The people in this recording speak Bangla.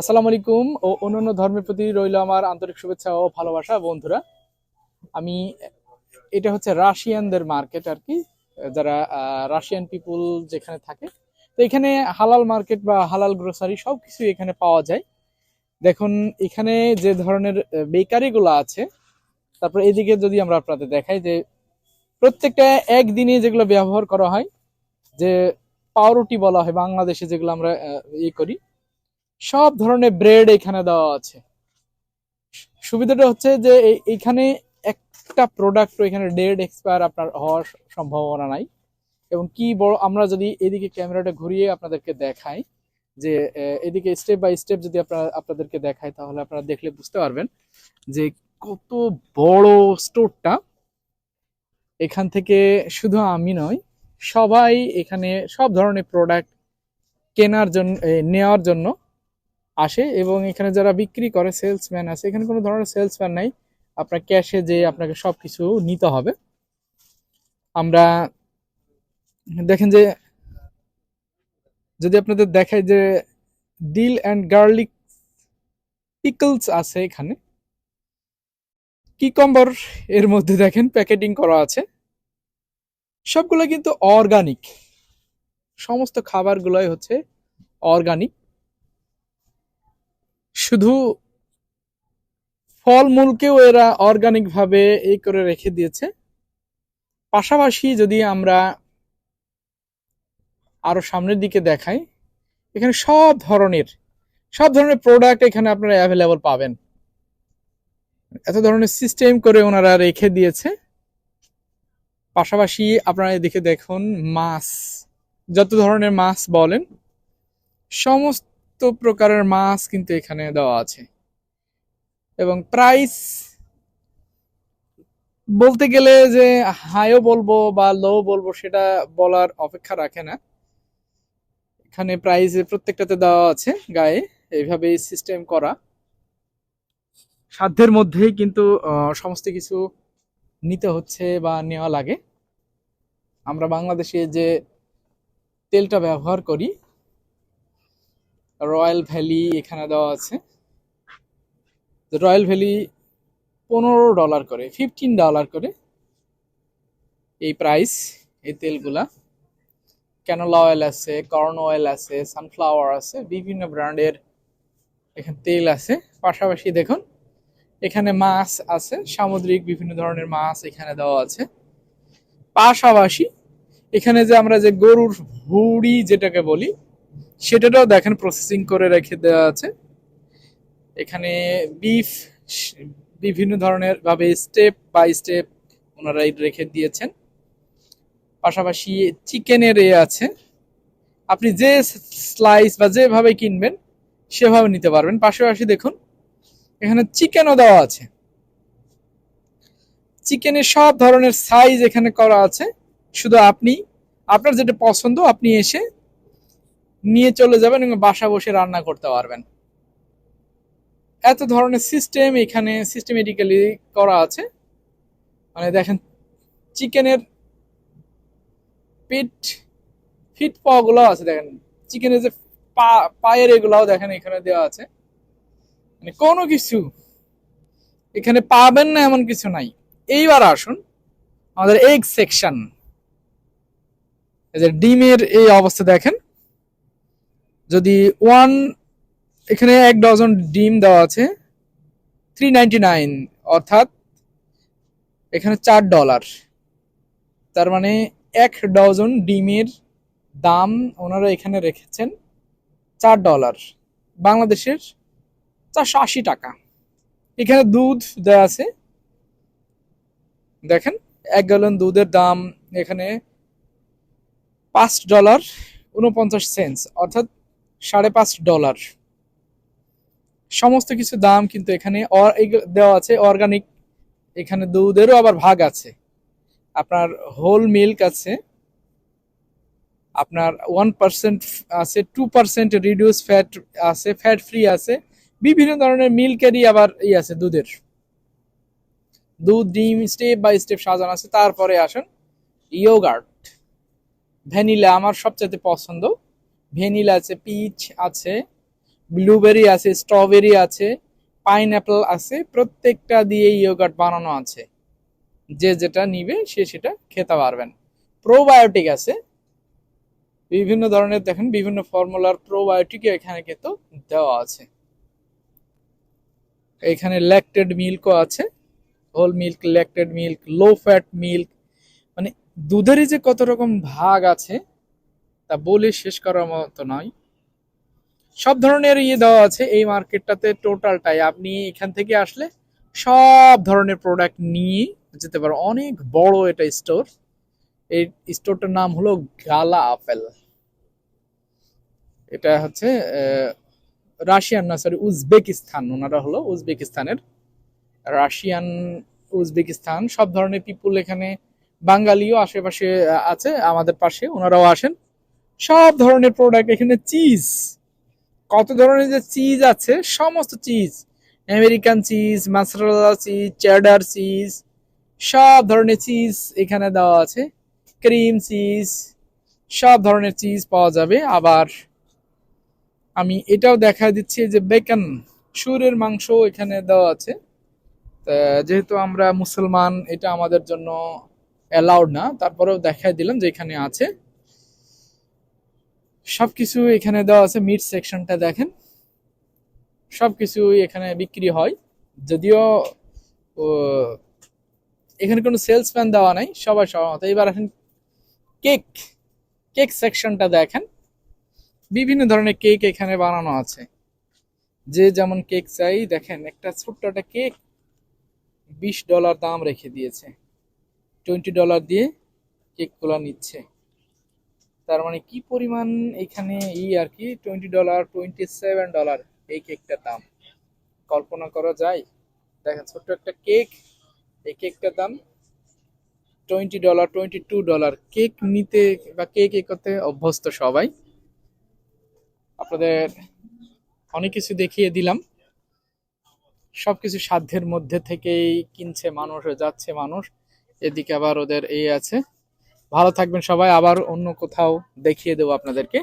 আসসালামু আলাইকুম ও অন্যান্য ধর্মের প্রতি রইল আমার আন্তরিক শুভেচ্ছা ও ভালোবাসা, বন্ধুরা। আমি, এটা হচ্ছে রাশিয়ানদের মার্কেট আর কি, যারা রাশিয়ান পিপুল যেখানে থাকে। তো এখানে হালাল মার্কেট বা হালাল গ্রোসারি সব কিছু এখানে পাওয়া যায়। দেখুন, এখানে যে ধরনের বেকারি গুলো আছে, তারপর এদিকে যদি আমরা আপনাদের দেখাই যে প্রত্যেকটা একদিনে যেগুলো ব্যবহার করা হয়, যে পাউরুটি বলা হয়, বাংলাদেশে যেগুলো আমরা ইয়ে করি সব ধরনের ব্রেড এখানে দেওয়া আছে। সুবিধাটা হচ্ছে যে এই- এইখানে একটা প্রোডাক্ট এখানে ডেড এক্সপায়ার আপনার হওয়ার সম্ভাবনা নাই। এবং কি বড় আমরা যদি এদিকে ক্যামেরাটা ঘুরিয়ে আপনাদেরকে দেখাই, যে এদিকে স্টেপ বাই স্টেপ যদি আপনারা আপনাদেরকে দেখাই, তাহলে আপনারা দেখলে বুঝতে পারবেন যে কত বড় স্টোরটা এখান থেকে শুধু আমি নয় সবাই এখানে সব ধরনের প্রোডাক্ট কেনার জন্য নেওয়ার জন্য আসে এবং এখানে যারা বিক্রি করে সেলসম্যান আছে, এখানে কোনো ধরনের সেলসম্যান নাই। আপনার ক্যাশে যে আপনাকে সব কিছু নিতে হবে। আমরা দেখেন যে, যদি আপনাদের দেখাই যে ডিল অ্যান্ড গার্লিক পিকলস আছে এখানে। কিকম্বার এর মধ্যে দেখেন প্যাকেটিং করা আছে। সবগুলো কিন্তু অর্গানিক সমস্ত খাবারগুলোই হচ্ছে অর্গানিক শুধু ফলমূলকেও এরা অর্গানিক ভাবে এই করে রেখে দিয়েছে। পাশাপাশি যদি আমরা আরও সামনের দিকে দেখাই, এখানে সব ধরনের সব ধরনের প্রোডাক্ট এখানে আপনারা অ্যাভেলেবল পাবেন। এত ধরনের সিস্টেম করে ওনারা রেখে দিয়েছে। পাশাপাশি আপনারা এদিকে দেখুন, মাছ, যত ধরনের মাছ বলেন, সমস্ত প্রকারের মাছ কিন্তু এখানে দেওয়া আছে। এবং প্রাইস বলতে গেলে যে হাইও বলব বা লো বলব সেটা বলার অপেক্ষা রাখে না। এখানে প্রাইস প্রত্যেকটাতে দেওয়া আছে গায়ে। এইভাবে সিস্টেম করা। সাধ্যের মধ্যেই কিন্তু সমস্ত কিছু নিতে হচ্ছে বা নেওয়া লাগে। আমরা বাংলাদেশে যে তেলটা ব্যবহার করি রয়্যাল ভ্যালি এখানে দেওয়া আছে। রয়্যাল ভ্যালি পনেরো ডলার করে ফিফটিন ডলার করে। এই প্রাইস এই তেলগুলা। ক্যানোলা অয়েল আছে কর্ন অয়েল আছে সানফ্লাওয়ার আছে, বিভিন্ন ব্র্যান্ডের এখানে তেল আছে। পাশাপাশি দেখুন, এখানে মাছ আছে, সামুদ্রিক বিভিন্ন ধরনের মাছ এখানে দেওয়া আছে। পাশাপাশি এখানে যে আমরা যে গরুর ভুড়ি যেটাকে বলি সেটাটাও দেখেন প্রসেসিং করে রেখে দেওয়া আছে। এখানে বিফ বিভিন্ন ধরনের ভাবে স্টেপ বাই স্টেপ ওনারা রেখে দিয়েছেন। পাশাপাশি চিকেনের এ আছে। আপনি যে স্লাইস বা যেভাবে কিনবেন, সেভাবে নিতে পারবেন। পাশাপাশি দেখুন, এখানে চিকেনও দেওয়া আছে। চিকেনের সব ধরনের সাইজ এখানে করা আছে। শুধু আপনি, আপনার যেটা পছন্দ, আপনি এসে নিয়ে চলে যাবেন এবং বাসা বসে রান্না করতে পারবেন। এত ধরনের সিস্টেম এখানে সিস্টেমেটিক্যালি করা আছে। মানে দেখেন, চিকেনের পিট ফিট পাগুলো আছে, দেখেন। চিকেনের যে পা, পায়ের এগুলাও দেখেন এখানে দেওয়া আছে। মানে কোনো কিছু এখানে পাবেন না এমন কিছু নাই। এইবার আসুন, আমাদের এগ সেকশন এই যে ডিমের এই অবস্থা দেখেন। যদি ওয়ান এখানে এক ডজন ডিম দেওয়া আছে থ্রি নাইন অর্থাৎ এখানে চার ডলার তার মানে এক ডজন ডিমের দাম ওনারা এখানে রেখেছেন চার ডলার বাংলাদেশের চারশো আশি টাকা। এখানে দুধ দেওয়া আছে। দেখেন, এক গ্যালন দুধের দাম এখানে পাঁচ ডলার উনপঞ্চাশ সেন্স অর্থাৎ সাড়ে পাঁচ ডলার। সমস্ত কিছু দাম কিন্তু এখানে দেওয়া আছে অর্গানিক এখানে দুধেরও আবার ভাগ আছে। আপনার হোল মিল্ক আছে। আপনার ওয়ান পার্সেন্ট আছে টু পার্সেন্ট রিডিউস ফ্যাট আছে ফ্যাট ফ্রি আছে। বিভিন্ন ধরনের মিল্কেরই আবার ই আছে দুধের। দুধ, ডিম স্টেপ বাই স্টেপ সাজানো আছে। তারপরে আসুন ইয়োগার্ট ভ্যানিলা আমার সবচেয়ে পছন্দ। ভ্যানিলা আছে, পিচ আছে ব্লুবেরি আছে স্ট্রবেরি আছে পাইনঅ্যাপেল আছে, প্রত্যেকটা দিয়ে ইয়োগার্ট বানানো আছে। যে যেটা নিবে সে সেটা খেতে পারবেন। প্রোবায়োটিক আছে। বিভিন্ন ধরনের দেখেন, বিভিন্ন ফর্মুলার প্রোবায়োটিক এখানে কিন্তু দেওয়া আছে। এখানে ল্যাকটেড মিল্কও আছে। Whole milk Lactaid milk low fat milk মানে দুধেরই যে কত রকম ভাগ আছে তা বলে শেষ করার মতো নয়। সব ধরনের ইয়ে দেওয়া আছে এই মার্কেটটাতে টোটালটাই। আপনি এখান থেকে আসলে সব ধরনের প্রোডাক্ট নিয়ে যেতে পারো। অনেক বড় এটা স্টোর এই স্টোরটার নাম হলো গালা আপেল। এটা হচ্ছে রাশিয়ান না সরি উজবেকিস্তান। ওনারা হলো উজবেকিস্তানের রাশিয়ান, উজবেকিস্তান। সব ধরনের পিপুল এখানে, বাঙালিও আশেপাশে আছে। আমাদের পাশে ওনারাও আসেন। সব ধরনের প্রোডাক্ট এখানে চিজ কত ধরনের যে চিজ আছে, সমস্ত cheese American cheese mozzarella cheese cheddar cheese সব ধরনের চিজ এখানে দেওয়া আছে ক্রিম চিজ সব ধরনের চিজ পাওয়া যাবে। আবার আমি এটাও দেখা দিচ্ছি যে বেকন সুরের মাংস এখানে দেওয়া আছে। যেহেতু আমরা মুসলমান, এটা আমাদের জন্য অ্যালাউড না, তারপরেও দেখাই দিলাম যে এখানে আছে। সবকিছু এখানে দেওয়া আছে মিট সেকশনটা দেখেন। সব সবকিছু এখানে বিক্রি হয়। যদিও এখানে কোনো সেলসম্যান দেওয়া নাই সবাই সবার মতো এবার আসেন কেক কেক সেকশনটা দেখেন। বিভিন্ন ধরনের কেক এখানে বানানো আছে। যে যেমন কেক চাই, দেখেন একটা ছোট্ট একটা কেক বিশ ডলার দাম রেখে দিয়েছে। টোয়েন্টি ডলার দিয়ে কেকগুলো নিচ্ছে। তার মানে কি পরিমাণ এখানে ই আর কি? Twenty dollar twenty seven dollar এই কেকটার দাম। কল্পনা করা যায়? দেখেন, ছোট্ট একটা কেক এই কেকটার দাম twenty dollar twenty two dollar cake নিতে বা কেক এ করতে অভ্যস্ত সবাই। আপনাদের অনেক কিছু দেখিয়ে দিলাম। সবকিছু সাধ্যের মধ্যে থেকেই কিনছে মানুষ যাচ্ছে মানুষ। এদিকে আবার ওদের এই আছে। ভালো থাকবেন সবাই আবার অন্য কোথাও দেখিয়ে দেবো আপনাদেরকে।